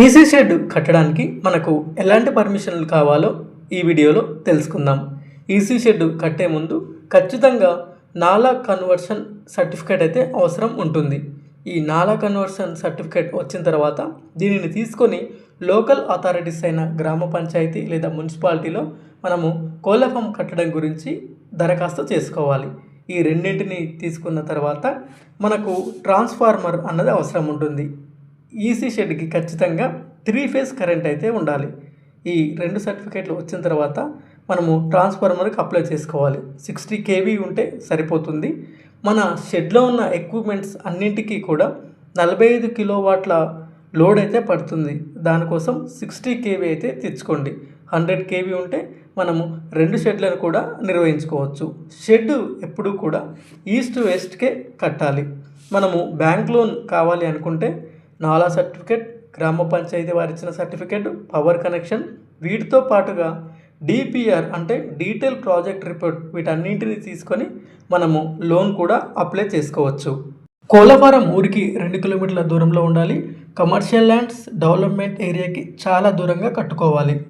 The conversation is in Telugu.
ఈసీ షెడ్ కట్టడానికి మనకు ఎలాంటి పర్మిషన్లు కావాలో ఈ వీడియోలో తెలుసుకుందాం. ఈసీ షెడ్ కట్టే ముందు ఖచ్చితంగా నాలా కన్వర్షన్ సర్టిఫికేట్ అయితే అవసరం ఉంటుంది. ఈ నాలా కన్వర్షన్ సర్టిఫికేట్ వచ్చిన తర్వాత దీనిని తీసుకొని లోకల్ అథారిటీస్ అయిన గ్రామ పంచాయతీ లేదా మున్సిపాలిటీలో మనము కోళ్ళ ఫామ్ కట్టడం గురించి దరఖాస్తు చేసుకోవాలి. ఈ రెండింటిని తీసుకున్న తర్వాత మనకు ట్రాన్స్ఫార్మర్ అన్నది అవసరం ఉంటుంది. ఈసీ షెడ్కి ఖచ్చితంగా త్రీ ఫేజ్ కరెంట్ అయితే ఉండాలి. ఈ రెండు సర్టిఫికేట్లు వచ్చిన తర్వాత మనము ట్రాన్స్ఫార్మర్కి అప్లై చేసుకోవాలి. సిక్స్టీ కేవీ ఉంటే సరిపోతుంది. మన షెడ్లో ఉన్న ఎక్విప్మెంట్స్ అన్నింటికీ కూడా నలభై ఐదు కిలో వాట్ల లోడ్ అయితే పడుతుంది. దానికోసం సిక్స్టీ కేవీ అయితే తెచ్చుకోండి. హండ్రెడ్ కేవీ ఉంటే మనము రెండు షెడ్లను కూడా నిర్వహించుకోవచ్చు. షెడ్ ఎప్పుడూ కూడా ఈస్ట్ వెస్ట్కే కట్టాలి. మనము బ్యాంక్ లోన్ కావాలి అనుకుంటే నాలా సర్టిఫికేట్ గ్రామ పంచాయతీ వారు ఇచ్చిన సర్టిఫికేట్ పవర్ కనెక్షన్. వీటితో పాటుగా డిపిఆర్ అంటే డీటెయిల్ ప్రాజెక్ట్ రిపోర్ట్ వీటన్నింటిని తీసుకొని మనము లోన్ కూడా అప్లై చేసుకోవచ్చు. కోలఫారం ఊరికి రెండు కిలోమీటర్ల దూరంలో ఉండాలి. కమర్షియల్ ల్యాండ్స్ డెవలప్మెంట్ ఏరియాకి చాలా దూరంగా కట్టుకోవాలి.